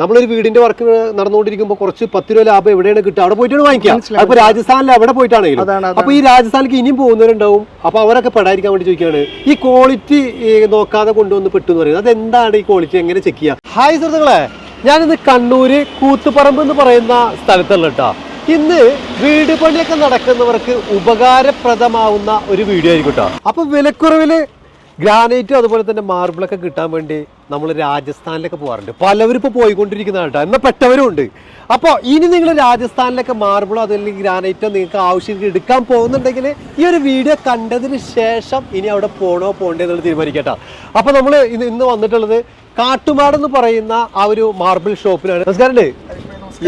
നമ്മളൊരു വീടിന്റെ വർക്ക് നടന്നുകൊണ്ടിരിക്കുമ്പോൾ കുറച്ച് പത്ത് രൂപ ലാഭം എവിടെയാണ് കിട്ടുക? അവിടെ പോയിട്ടാണ് വാങ്ങിക്കാം. അപ്പൊ രാജസ്ഥാനിൽ അവിടെ പോയിട്ടാണെങ്കിലും. അപ്പൊ ഈ രാജസ്ഥാനിലേക്ക് ഇനിയും പോകുന്നവരുണ്ടാവും. അപ്പൊ അവരൊക്കെ പെടാതിരിക്കാൻ വേണ്ടി ചോദിക്കുകയാണ്. ഈ ക്വാളിറ്റി നോക്കാതെ കൊണ്ടുവന്ന് പെട്ടു എന്ന് പറയുന്നത് അതെന്താണ് ഈ ക്വാളിറ്റി എങ്ങനെ ചെക്ക് ചെയ്യുക ഹായ് സുഹൃത്തുക്കളെ ഞാനിന്ന് കണ്ണൂര് കൂത്തുപറമ്പ് എന്ന് പറയുന്ന സ്ഥലത്തുള്ള കേട്ടോ. ഇന്ന് വീട് പണിയൊക്കെ നടക്കുന്നവർക്ക് ഉപകാരപ്രദമാവുന്ന ഒരു വീഡിയോ ആയിരിക്കും കേട്ടോ. അപ്പൊ വിലക്കുറവിൽ ഗ്രാനൈറ്റും അതുപോലെ തന്നെ മാർബിളൊക്കെ കിട്ടാൻ വേണ്ടി നമ്മൾ രാജസ്ഥാനിലൊക്കെ പോകാറുണ്ട്. പലവരും ഇപ്പോൾ പോയിക്കൊണ്ടിരിക്കുന്നതാണ് കേട്ടോ. എന്നാൽ പെട്ടവരും ഉണ്ട്. അപ്പോൾ ഇനി നിങ്ങൾ രാജസ്ഥാനിലൊക്കെ മാർബിളോ അതല്ലെങ്കിൽ ഗ്രാനൈറ്റോ നിങ്ങൾക്ക് ആവശ്യം എടുക്കാൻ പോകുന്നുണ്ടെങ്കിൽ ഈ ഒരു വീഡിയോ കണ്ടതിന് ശേഷം ഇനി അവിടെ പോകണോ പോകണ്ടേ എന്നുള്ളത് തീരുമാനിക്കട്ടോ അപ്പോൾ നമ്മൾ ഇന്ന് ഇന്ന് വന്നിട്ടുള്ളത് കാട്ടുമാടെന്ന് പറയുന്ന ആ ഒരു മാർബിൾ ഷോപ്പിലാണ് നമസ്കാരം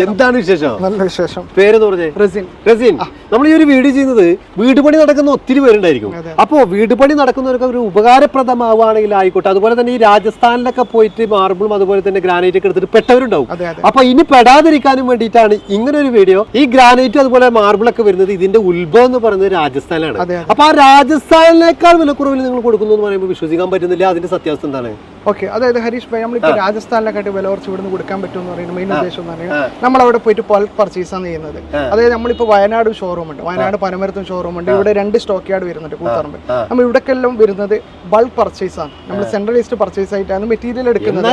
എന്താണ് വിശേഷം? നല്ല വിശേഷം. പേര് പറഞ്ഞേ? റസിൻ. റസീൻ. നമ്മൾ ഈ ഒരു വീഡിയോ ചെയ്യുന്നത് വീട് പണി നടക്കുന്ന ഒത്തിരി പേരുണ്ടായിരിക്കും. അപ്പോ അപ്പോൾ വീട് പണി നടക്കുന്നവർക്ക് ഒരു ഉപകാരപ്രദമാവുകയാണെങ്കിൽ ആയിക്കോട്ടെ. അതുപോലെ തന്നെ ഈ രാജസ്ഥാനിലൊക്കെ പോയിട്ട് മാർബിളും അതുപോലെ തന്നെ ഗ്രാനൈറ്റ് ഒക്കെ എടുത്തിട്ട് പെട്ടവരുണ്ടാവും. അപ്പൊ ഇനി പെടാതിരിക്കാനും വേണ്ടിയിട്ടാണ് ഇങ്ങനെ ഒരു വീഡിയോ. ഈ ഗ്രാനൈറ്റ് അതുപോലെ മാർബിളൊക്കെ വരുന്നത് ഇതിന്റെ ഉത്ഭവം എന്ന് പറയുന്നത് രാജസ്ഥാനിലാണ്. അപ്പൊ ആ രാജസ്ഥാനിലേക്കാൾ വിലക്കുറവിൽ നിങ്ങൾ കൊടുക്കുന്നു എന്ന് പറയുമ്പോൾ വിശ്വസിക്കാൻ പറ്റുന്നില്ല. അതിന്റെ സത്യാവസ്ഥ എന്താണ്? ഓക്കെ അതായത് ഹരീഷ് ഭായ് നമ്മളിപ്പോ രാജസ്ഥാനിലെക്കാട്ടി വില കുറച്ച് ഇവിടുന്ന് കൊടുക്കാൻ പറ്റും എന്ന് പറയുന്നത് മെയിൻ ഉദ്ദേശം എന്ന് പറയുന്നത് നമ്മൾ അവിടെ പോയിട്ട് ബൾക്ക് പർച്ചേസ് ആണ് ചെയ്യുന്നത്. അതായത് നമ്മളിപ്പോ വയനാട് ഷോറൂം ഉണ്ട്. വയനാട് പനമരത്തും ഷോറൂം ഉണ്ട്. ഇവിടെ രണ്ട് സ്റ്റോക്ക് യാർഡ് വരുന്നുണ്ട് കൂത്തറമ്പ്. നമ്മൾ ഇവിടേക്കെല്ലാം വരുന്നത് ബൾക്ക് പർച്ചേസ് ആണ്. നമ്മൾ സെൻട്രലൈസ്ഡ് പർച്ചേസ് ആയിട്ടാണ് മെറ്റീരിയൽ എടുക്കുന്നത്.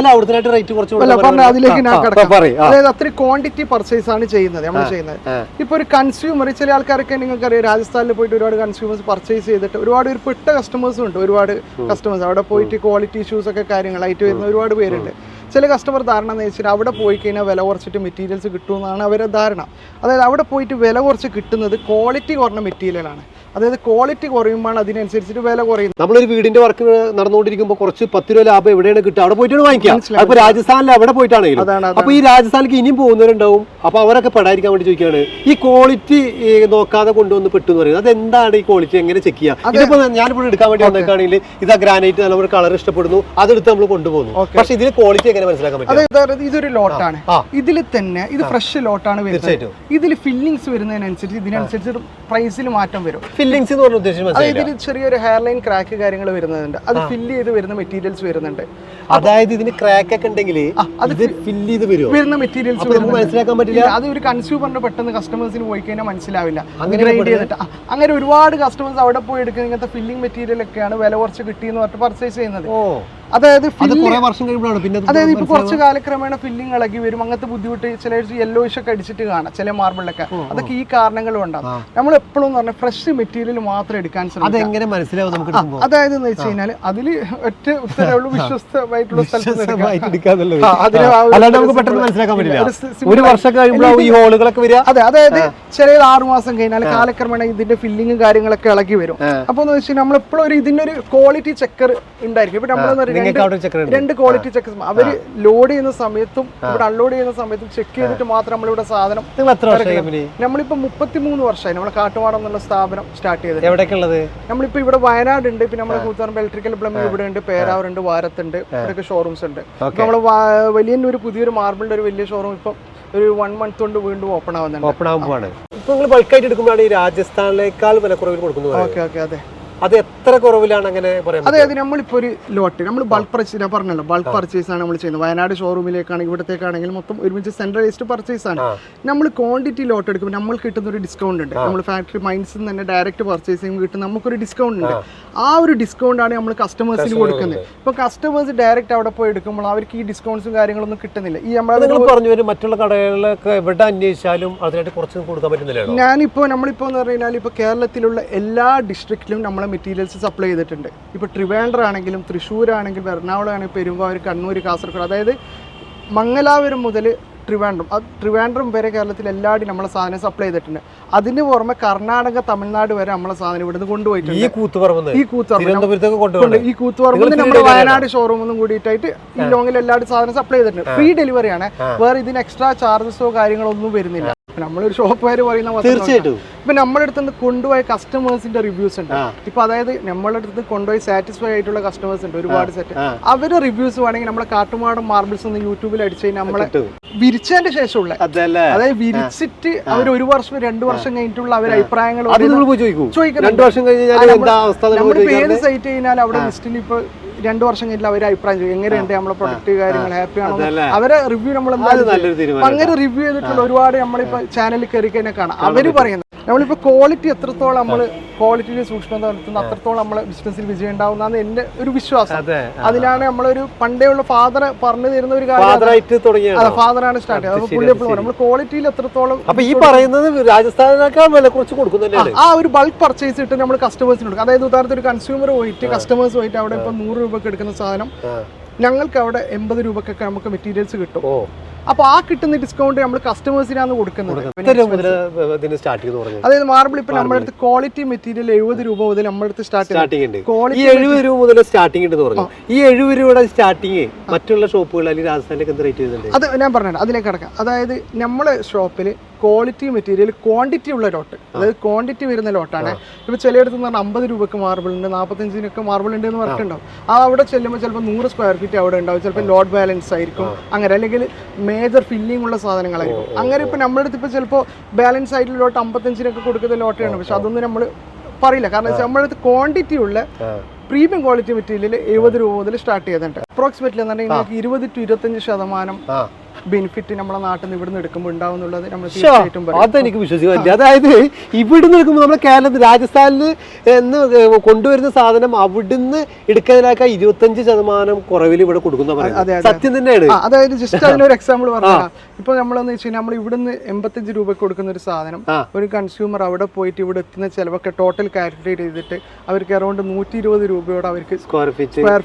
അല്ല പറഞ്ഞ അതിലേക്ക് ഞാൻ കിടക്കാം. അതായത് അത്രയും ക്വാണ്ടിറ്റി പർച്ചേസ് ആണ് ചെയ്യുന്നത് നമ്മൾ ചെയ്യുന്നത്. ഇപ്പൊ ഒരു കൺസ്യൂമർ ചില ആൾക്കാരൊക്കെ നിങ്ങൾക്കറിയാം രാജസ്ഥാനിൽ പോയിട്ട് ഒരുപാട് കൺസ്യൂമേഴ്സ് പർച്ചേസ് ചെയ്തിട്ട് ഒരുപാട് ഒരു പെട്ട കസ്റ്റമേഴ്സും ഉണ്ട് ഒരുപാട് കസ്റ്റമേഴ്സ് അവിടെ പോയിട്ട് ക്വാളിറ്റി ഇഷ്യൂസ് ഒക്കെ കാര്യങ്ങളായിട്ട് വരുന്ന ഒരുപാട് പേരുണ്ട്. ചില കസ്റ്റമർ ധാരണ എന്ന് വെച്ചാൽ അവിടെ പോയി കഴിഞ്ഞാൽ വില കുറച്ചിട്ട് മെറ്റീരിയൽസ് കിട്ടുമെന്നാണ് അവരുടെ ധാരണ. അതായത് അവിടെ പോയിട്ട് വില കുറച്ച് കിട്ടുന്നത് ക്വാളിറ്റി കുറഞ്ഞ മെറ്റീരിയലാണ് അതായത് ക്വാളിറ്റി കുറയുമ്പോൾ അതിനനുസരിച്ചിട്ട് വില കുറയുന്നത്. നമ്മളൊരു വീടിന്റെ വർക്ക് നടന്നുകൊണ്ടിരിക്കുമ്പോൾ കുറച്ച് പത്ത് രൂപ ലാഭം എവിടെയാണ് കിട്ടുക? അവിടെ പോയിട്ടാണ് വാങ്ങിക്കാം. അപ്പൊ രാജസ്ഥാനിൽ അവിടെ പോയിട്ടാണെങ്കിലും. അപ്പൊ ഈ രാജസ്ഥാനിലേക്ക് ഇനിയും പോകുന്നവരുണ്ടാവും. അപ്പൊ അവരൊക്കെ പെടാതിരിക്കാൻ വേണ്ടി ചോദിക്കുകയാണ്. ഈ ക്വാളിറ്റി നോക്കാതെ കൊണ്ടുവന്ന് പെട്ടു എന്ന് പറയുന്നത് അതെന്താണ് ഈ ക്വാളിറ്റി എങ്ങനെ ചെക്ക് ചെയ്യുക? ഇതിപ്പോ ഞാനിപ്പോൾ എടുക്കാൻ വേണ്ടി വന്നേക്കാണെങ്കിൽ ഇത് ഗ്രാനൈറ്റ് നല്ലൊരു കളർ ഇഷ്ടപ്പെടുന്നു. അതെടുത്ത് നമ്മൾ കൊണ്ടുപോകുന്നു. പക്ഷെ ഇതിന് ക്വാളിറ്റി എങ്ങനെ മനസ്സിലാക്കാൻ പറ്റും ഇതൊരു ലോട്ടാണ്. ഇതിൽ തന്നെ ഇത് ഫ്രഷ് ലോട്ടാണ് വരുന്നത്. ഇതിൽ ഫില്ലിങ്സ് വരുന്നതിനനുസരിച്ച് ഇതിനനുസരിച്ച് പ്രൈസിൽ മാറ്റം വരും. ഫില്ലിങ്സ് എന്ന് പറഞ്ഞ ഉദ്ദേശം അതായത് മനസ്സിലായില്ല. ഇതിൽ ചെറിയൊരു ഹെയർ ലൈൻ ക്രാക്ക് കാര്യങ്ങൾ വരുന്നുണ്ട്. അത് ഫില്ല് ചെയ്ത് വരുന്ന മെറ്റീരിയൽസ് വരുന്നുണ്ട്. അതായത് ഇതിന് ക്രാക്ക് ഒക്കെ ഉണ്ടെങ്കിൽ അത് ഫില്ല് ചെയ്ത് വരും വരുന്ന മെറ്റീരിയൽസ് മനസ്സിലാക്കാൻ പറ്റില്ല? അത് ഒരു കൺസ്യൂമറിന് പെട്ടെന്ന് കസ്റ്റമേഴ്സിന് പോയി കഴിഞ്ഞാൽ മനസ്സിലാവില്ല. അങ്ങനെ? അങ്ങനെ ഒരുപാട് കസ്റ്റമേഴ്സ് അവിടെ പോയി എടുക്കുന്ന ഇങ്ങനത്തെ ഫില്ലിംഗ് മെറ്റീരിയൽ ഒക്കെയാണ് വില കുറച്ച് കിട്ടിയെന്ന് പറഞ്ഞിട്ട് പർച്ചേസ് ചെയ്യുന്നത്. അതായത് വർഷം കഴിയുമ്പോഴാണ്. പിന്നെ അതായത് ഇപ്പൊ കുറച്ച് കാലക്രമേണ ഫില്ലിംഗ് ഇളകി വരും. അങ്ങനത്തെ ബുദ്ധിമുട്ട് ചില യെല്ലോയിഷ് ഒക്കെ അടിച്ചിട്ട് കാണാം. ചില മാർബിളിലൊക്കെ അതൊക്കെ ഈ കാരണങ്ങൾ കൊണ്ടാണ് നമ്മൾ എപ്പോഴും പറഞ്ഞ ഫ്രഷ് മെറ്റീരിയൽ മാത്രം എടുക്കാൻ ശ്രമിക്കുക. അതെങ്ങനെ മനസ്സിലാവും നമുക്ക് അതായത് എന്ന് വെച്ച് കഴിഞ്ഞാൽ അതിൽ ഒറ്റ ഉത്തരവുള്ളൂ വിശ്വസ്തമായിട്ടുള്ള ഒരു വർഷം കഴിയുമ്പോൾ ഈ ഹോളുകളൊക്കെ വരിക. അതെ അതായത് ചില ആറുമാസം കഴിഞ്ഞാൽ കാലക്രമേണ ഇതിന്റെ ഫില്ലിങ്ങും കാര്യങ്ങളൊക്കെ ഇളകി വരും. അപ്പൊ എന്ന് വെച്ചാൽ നമ്മൾ എപ്പോഴും ഒരു ഇതിന്റെ ഒരു ക്വാളിറ്റി ചെക്കർ ഉണ്ടായിരിക്കും. ഇപ്പൊ നമ്മളെന്ന് പറയുന്നത് രണ്ട് ക്വാളിറ്റി ചെക്ക് അവർ ലോഡ് ചെയ്യുന്ന സമയത്തും ഇവിടെ അൺലോഡ് ചെയ്യുന്ന സമയത്തും ചെക്ക് ചെയ്തിട്ട് മാത്രം നമ്മളിവിടെ സാധനം നമ്മളിപ്പോ മുപ്പത്തിമൂന്ന് വർഷമായി നമ്മളെ കാട്ടുപാടം എന്നുള്ള സ്ഥാപനം സ്റ്റാർട്ട് ചെയ്തത്. എവിടെയൊക്കെ ഉള്ളത് നമ്മളിപ്പോ ഇവിടെ വയനാട് ഉണ്ട് പിന്നെ നമ്മുടെ കൂത്തുപറമ്പ് ഇലക്ട്രിക്കൽ പ്ലംബിംഗ് ഇവിടെ ഉണ്ട് പേരാവറുണ്ട് വാരത്തുണ്ട് ഇവിടെയൊക്കെ ഷോറൂംസ് ഉണ്ട്. നമ്മൾ വലിയൊരു പുതിയൊരു മാർബിളിന്റെ ഒരു വലിയ ഷോറൂം ഇപ്പം ഒരു വൺ മന്ത് കൊണ്ട് വീണ്ടും ഓപ്പൺ ആവുന്നുണ്ട്. ഓപ്പൺ ആവുമ്പോഴാണ്. ഇപ്പൊ നിങ്ങൾ ബൾക്കായിട്ട് എടുക്കുമ്പോഴാണ് ഈ രാജസ്ഥാനിലേക്കാൾ വില കുറവിൽ കൊടുക്കുന്നത് ഓക്കെ ഓക്കെ അതെ. അത് എത്ര കുറവിലാണ് അങ്ങനെ പറ്റുക? അതായത് നമ്മളിപ്പോ ഒരു ലോട്ട് നമ്മൾ ബൾക്ക് പർച്ചേസ് ഞാൻ പറഞ്ഞല്ലോ ബൾക്ക് പർച്ചേസ് ആണ് നമ്മൾ ചെയ്യുന്നത്. വയനാട് ഷോറൂമിലേക്കാണെങ്കിൽ ഇവിടത്തേക്കാണെങ്കിൽ മൊത്തം ഒരുമിച്ച് സെൻട്രലൈസ്ഡ് പർച്ചേസ് ആണ്. നമ്മൾ ക്വാണ്ടിറ്റി ലോട്ട് എടുക്കുമ്പോൾ നമ്മൾ കിട്ടുന്ന ഒരു ഡിസ്കൗണ്ട് ഉണ്ട്. നമ്മൾ ഫാക്ടറി മൈൻഡ്സിൽ നിന്ന് തന്നെ ഡയറക്റ്റ് പർച്ചേസിംഗ് കിട്ടും നമുക്കൊരു ഡിസ്കൗണ്ട് ഉണ്ട്. ആ. ഒരു ഡിസ്കൗണ്ട് ആണ് നമ്മൾ കസ്റ്റമേഴ്സിന് കൊടുക്കുന്നത്. ഇപ്പൊ കസ്റ്റമേഴ്സ് ഡയറക്റ്റ് അവിടെ പോയി എടുക്കുമ്പോൾ അവർക്ക് ഈ ഡിസ്കൗണ്ട്സും കാര്യങ്ങളൊന്നും കിട്ടുന്നില്ല. ഈ നമ്മൾ പറഞ്ഞു വരും മറ്റുള്ള കടകളിലൊക്കെ എവിടെ അന്വേഷിച്ചാലും അതിനായിട്ട് കുറച്ച് കൊടുക്കാൻ പറ്റുന്നില്ല ഞാനിപ്പോ നമ്മളിപ്പോ എന്ന് പറഞ്ഞാൽ കഴിഞ്ഞാൽ ഇപ്പൊ കേരളത്തിലുള്ള എല്ലാ ഡിസ്ട്രിക്റ്റിലും നമ്മളെ മെറ്റീരിയൽസ് സപ്ലൈ ചെയ്തിട്ടുണ്ട്. ഇപ്പോൾ ട്രിവാൻഡ്രം ആണെങ്കിലും തൃശ്ശൂർ ആണെങ്കിലും എറണാകുളം ആണെങ്കിലും പെരുമ്പാവൂർ കണ്ണൂർ കാസർഗോഡ് അതായത് മംഗലാപുരം മുതൽ ട്രിവാൻഡ്രം ആ ട്രിവാൻഡ്രം വരെ കേരളത്തിൽ എല്ലാവരും നമ്മളെ സാധനം സപ്ലൈ ചെയ്തിട്ടുണ്ട്. അതിന് പുറമെ കർണാടക തമിഴ്നാട് വരെ നമ്മളെ സാധനം ഇവിടുന്ന് ഈ കൊണ്ടുപോയിട്ടുണ്ട് കൂത്തുപറമ്പ് ഈ കൂത്തുപറമ്പ് കൊണ്ട് കൊണ്ടുപോകണം ഈ കൂത്തുപറമ്പ് നമ്മുടെ വയനാട് ഷോറൂമൊന്നും കൂടിയിട്ടായിട്ട് ഈ ലോങ്ങിൽ എല്ലാവരും സാധനം സപ്ലൈ ചെയ്തിട്ടുണ്ട്. ഫ്രീ ഡെലിവറിയാണ് വേറെ ഇതിന് എക്സ്ട്രാ ചാർജസോ കാര്യങ്ങളോ ഒന്നും വരുന്നില്ല. നമ്മളൊരു ഷോപ്പുകാർ പറയുന്ന തീർച്ചയായിട്ടും ഇപ്പൊ നമ്മുടെ അടുത്ത് നിന്ന് കൊണ്ടുപോയ കസ്റ്റമേഴ്സിന്റെ റിവ്യൂസ് ഉണ്ട്. ഇപ്പൊ അതായത് നമ്മളുടെ അടുത്ത് കൊണ്ടുപോയി സാറ്റിസ്ഫൈ ആയിട്ടുള്ള കസ്റ്റമേഴ്സ് ഉണ്ട് ഒരുപാട് സെറ്റ്. അവരുടെ റിവ്യൂസ് വേണമെങ്കിൽ നമ്മളെ കാട്ടുമാടം മാർബിൾസ് ഒന്ന് യൂട്യൂബിൽ അടിച്ച് കഴിഞ്ഞാൽ നമ്മളെ. വിരിച്ചതിന്റെ ശേഷമുള്ള. അതായത് വിരിച്ചിട്ട് അവർ ഒരു വർഷം രണ്ട് വർഷം കഴിഞ്ഞിട്ടുള്ള അവരുടെ അഭിപ്രായങ്ങൾ ചോദിക്കൂ. ചോദിക്കാറുണ്ട്. ഏത് സൈറ്റ് കഴിഞ്ഞാൽ അവിടെ ലിസ്റ്റിൽ ഇപ്പൊ രണ്ടു വർഷം കഴിഞ്ഞിട്ട് അവരെ അഭിപ്രായം ചെയ്യും എങ്ങനെയുണ്ട് നമ്മളെ പ്രൊഡക്റ്റ് കാര്യങ്ങൾ ഹാപ്പി ആണോ? അവരെ റിവ്യൂ നമ്മൾ അങ്ങനെ റിവ്യൂ ചെയ്തിട്ടുള്ള ഒരുപാട് നമ്മളിപ്പോ ചാനലിൽ കയറി കഴിഞ്ഞാൽ കാണാം. അവർ പറയുന്നത് നമ്മളിപ്പോ ക്വാളിറ്റി എത്രത്തോളം നമ്മൾ ക്വാളിറ്റിയിൽ സൂക്ഷ്മത നടത്തുന്ന അത്രത്തോളം നമ്മളെ ബിസിനസ്സിൽ വിജയം ഉണ്ടാവുന്നതാണ് എന്റെ ഒരു വിശ്വാസം. അതെ. അതിലാണ് നമ്മളൊരു പണ്ടേ ഉള്ള ഫാദർ പറഞ്ഞു തരുന്ന ഒരു കാര്യം ഫാദറായിട്ട് ഫാദറാണ് സ്റ്റാർട്ട് ചെയ്യുന്നത് പുള്ളി എപ്പോഴും നമ്മൾ ക്വാളിറ്റിയിൽ എത്രത്തോളം അപ്പൊ ഈ പറയുന്നത് രാജസ്ഥാനേക്കാൾ വില കുറച്ച് കൊടുക്കുന്നുണ്ടാണ് ആ ഒരു ബൾക്ക് പർച്ചേസ് ഇട്ട് നമ്മൾ കസ്റ്റമേഴ്സിന് കൊടുക്കും. അതായത് ഉദാഹരണത്തിന് ഒരു കൺസ്യൂമർ പോയിട്ട് കസ്റ്റമേഴ്സ് പോയിട്ട് അവിടെ ഇപ്പൊ നൂറ് രൂപക്ക് എടുക്കുന്ന സാധനം ഞങ്ങൾക്ക് അവിടെ എൺപത് രൂപക്കൊക്കെ നമുക്ക് മെറ്റീരിയൽസ് കിട്ടും. ഓ അപ്പൊ ആ കിട്ടുന്ന ഡിസ്കൗണ്ട് നമ്മൾ കസ്റ്റമേഴ്സിനാണ് കൊടുക്കുന്നത്. അതായത് മാർബിൾ ഇപ്പൊ നമ്മുടെ അടുത്ത് ക്വാളിറ്റി മെറ്റീരിയൽ എഴുപത് രൂപ മുതൽ നമ്മുടെ അടുത്ത് സ്റ്റാർട്ട് സ്റ്റാർട്ടിംഗ് ക്വാളിറ്റി എഴുപത് രൂപ മുതൽ സ്റ്റാർട്ടിംഗ് ഉണ്ടെന്ന് പറഞ്ഞു ഈ എഴുപത് രൂപയുടെ സ്റ്റാർട്ടിങ് മറ്റുള്ള ഷോപ്പുകൾ അല്ലെങ്കിൽ രാജസ്ഥാനിലേക്ക് എന്ത് റേറ്റ് ചെയ്യുന്നുണ്ട് അത് ഞാൻ പറഞ്ഞു അതിലേക്ക് കിടക്കാം. അതായത് നമ്മളെ ഷോപ്പിൽ ക്വാളിറ്റി മെറ്റീരിയൽ ക്വാണ്ടിറ്റി ഉള്ള ലോട്ട് അതായത് ക്വാണ്ടിറ്റി വരുന്ന ലോട്ടാണ് ഇപ്പൊ ചിലയിടത്ത് പറഞ്ഞാൽ അമ്പത് രൂപക്ക് മാർബിൾ ഉണ്ട് നാൽപ്പത്തഞ്ചിനൊക്കെ മാർബിൾ ഉണ്ട് എന്ന് പറഞ്ഞിട്ടുണ്ടാവും. ആ അവിടെ ചെല്ലുമ്പോൾ ചിലപ്പോൾ നൂറ് സ്ക്വയർ ഫീറ്റ് അവിടെ ഉണ്ടാവും. ചിലപ്പോൾ ലോഡ് ബാലൻസ് ആയിരിക്കും. അങ്ങനെ അല്ലെങ്കിൽ മേജർ ഫില്ലിംഗ് ഉള്ള സാധനങ്ങളായിരിക്കും. അങ്ങനെ ഇപ്പൊ നമ്മുടെ അടുത്ത് ഇപ്പൊ ചിലപ്പോൾ ബാലൻസ് ആയിട്ടുള്ള ലോട്ട് അമ്പത്തഞ്ചിനൊക്കെ കൊടുക്കുന്ന ലോട്ടാണ് പക്ഷെ അതൊന്നും നമ്മൾ പറയില്ല. കാരണം വെച്ചാൽ ക്വാണ്ടിറ്റി ഉള്ള പ്രീമിയം ക്വാളിറ്റി മെറ്റീരിയൽ എഴുപത് രൂപ മുതൽ സ്റ്റാർട്ട് ചെയ്തിട്ടുണ്ട് അപ്രോക്സിമേറ്റ്ലി എന്നുണ്ടെങ്കിൽ ഇരുപത് ടു ഇരുപത്തഞ്ച് ശതമാനം ബെനിഫിറ്റ് നമ്മുടെ നാട്ടിൽ നിന്ന് ഇവിടുന്ന് എടുക്കുമ്പോൾ ഉണ്ടാവും എന്നുള്ളത് നമ്മൾ തീർച്ചയായിട്ടും പറയും. അതെനിക്ക് വിശ്വസിക്കാൻ പറ്റില്ല അതായത് ഇവിടുന്ന് എടുക്കുമ്പോൾ നമ്മൾ കേരളത്തിൽ രാജസ്ഥാനിൽ എന്ന് കൊണ്ടുവരുന്ന സാധനം അവിടുന്ന് എടുക്കുന്നതിനേക്കാൾ ഇരുപത്തഞ്ച് ശതമാനം കുറവിൽ ഇവിടെ കൊടുക്കുന്ന സത്യം തന്നെയാണ്. അതായത് ജസ്റ്റ് അതിനൊരു എക്സാമ്പിൾ പറഞ്ഞാൽ ഇപ്പൊ നമ്മളെന്ന് വെച്ച് കഴിഞ്ഞാൽ നമ്മൾ ഇവിടുന്ന് എൺപത്തഞ്ച് രൂപയ്ക്ക് കൊടുക്കുന്ന ഒരു സാധനം ഒരു കൺസ്യൂമർ അവിടെ പോയിട്ട് ഇവിടെ എത്തുന്ന ചിലവൊക്കെ ടോട്ടൽ കാൽക്കുലേറ്റ് ചെയ്തിട്ട് അവർക്ക് അറൗണ്ട് നൂറ്റി ഇരുപത് രൂപയോടെ അവർക്ക് സ്ക്വയർ ഫീറ്റ് സ്ക്വയർ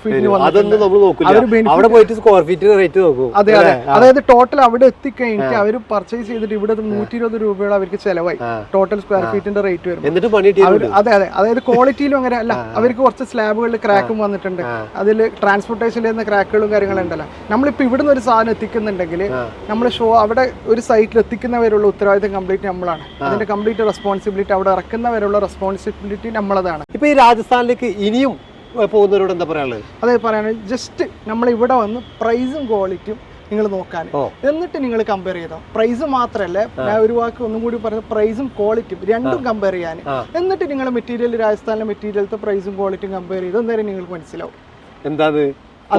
അതൊന്നും നമ്മൾ നോക്കില്ല. അവിടെ പോയിട്ട് സ്ക്വയർ ഫീറ്റ് റേറ്റ് നോക്കും. അതെ അതെ. അതായത് ടോട്ടൽ അവിടെ എത്തിക്കഴിഞ്ഞിട്ട് അവർ പർച്ചേസ് ചെയ്തിട്ട് ഇവിടെ നൂറ്റി ഇരുപത് രൂപയുടെ അവർക്ക് ചെലവായി. ടോട്ടൽ സ്ക്വയർ ഫീറ്റിന്റെ റേറ്റ് വരും അതെ അതെ. അതായത് ക്വാളിറ്റിയിലും അങ്ങനെ അല്ല. അവർക്ക് കുറച്ച് സ്ലാബുകളിൽ ക്രാക്കും വന്നിട്ടുണ്ട്. അതിൽ ട്രാൻസ്പോർട്ടേഷനിൽ നിന്ന് ക്രാക്കുകളും കാര്യങ്ങളും ഉണ്ടല്ലോ. നമ്മളിപ്പോൾ ഇവിടുന്ന് ഒരു സാധനം എത്തിക്കുന്നുണ്ടെങ്കിൽ നമ്മൾ ഷോ അവിടെ ഒരു സൈറ്റിൽ എത്തിക്കുന്നവരുള്ള ഉത്തരവാദിത്തം കംപ്ലീറ്റ് നമ്മളാണ്. അതിന്റെ കംപ്ലീറ്റ് റെസ്പോൺസിബിലിറ്റി അവിടെ ഇറക്കുന്നവരുള്ള റെസ്പോൺസിബിലിറ്റി നമ്മളതാണ്. ഇപ്പൊ ഈ രാജസ്ഥാനിലേക്ക് ഇനിയും പോകുന്നവരോട് എന്താ പറയാനുള്ളത്? അതെ പറയാനുള്ളത് ജസ്റ്റ് നമ്മൾ ഇവിടെ വന്ന് പ്രൈസും ക്വാളിറ്റിയും നിങ്ങൾ നോക്കാൻ. എന്നിട്ട് നിങ്ങൾ കമ്പയർ ചെയ്തോ. പ്രൈസ് മാത്രമല്ല ഞാൻ ഒരു വാക്ക് ഒന്നും കൂടി പറഞ്ഞ പ്രൈസും ക്വാളിറ്റിയും രണ്ടും കമ്പയർ ചെയ്യാൻ. എന്നിട്ട് നിങ്ങൾ മെറ്റീരിയൽ രാജസ്ഥാനിലെ മെറ്റീരിയലത്തെ പ്രൈസും ക്വാളിറ്റിയും കമ്പയർ ചെയ്ത് എന്തായാലും നിങ്ങൾക്ക് മനസ്സിലാവും. എന്താ.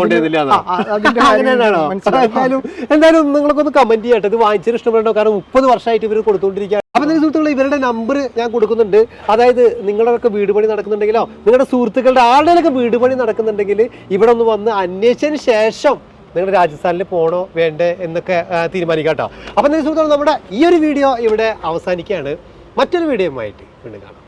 എന്തായാലും എന്തായാലും നിങ്ങൾക്കൊന്ന് കമന്റ് ചെയ്യട്ടെ ഇത് വാങ്ങിച്ചതിന് ഇഷ്ടപ്പെടണോ കാരണം മുപ്പത് വർഷമായിട്ട് ഇവർ കൊടുത്തുകൊണ്ടിരിക്കുക അപ്പൊ നിങ്ങൾ സുഹൃത്തുക്കളെ ഇവരുടെ നമ്പർ ഞാൻ കൊടുക്കുന്നുണ്ട്. അതായത് നിങ്ങളുടെയൊക്കെ വീട് പണി നടക്കുന്നുണ്ടെങ്കിലോ നിങ്ങളുടെ സുഹൃത്തുക്കളുടെ ആളുകളൊക്കെ വീട് പണി നടക്കുന്നുണ്ടെങ്കിൽ ഇവിടെ ഒന്ന് വന്ന് അന്വേഷിച്ചതിന് ശേഷം നിങ്ങൾ രാജസ്ഥാനിൽ പോകണോ വേണ്ടേ എന്നൊക്കെ തീരുമാനിക്കാം കേട്ടോ. അപ്പം സുഹൃത്തുക്കൾ നമ്മുടെ ഈ ഒരു വീഡിയോ ഇവിടെ അവസാനിക്കുകയാണ്. മറ്റൊരു വീഡിയോയുമായിട്ട് വീണ്ടും കാണാം.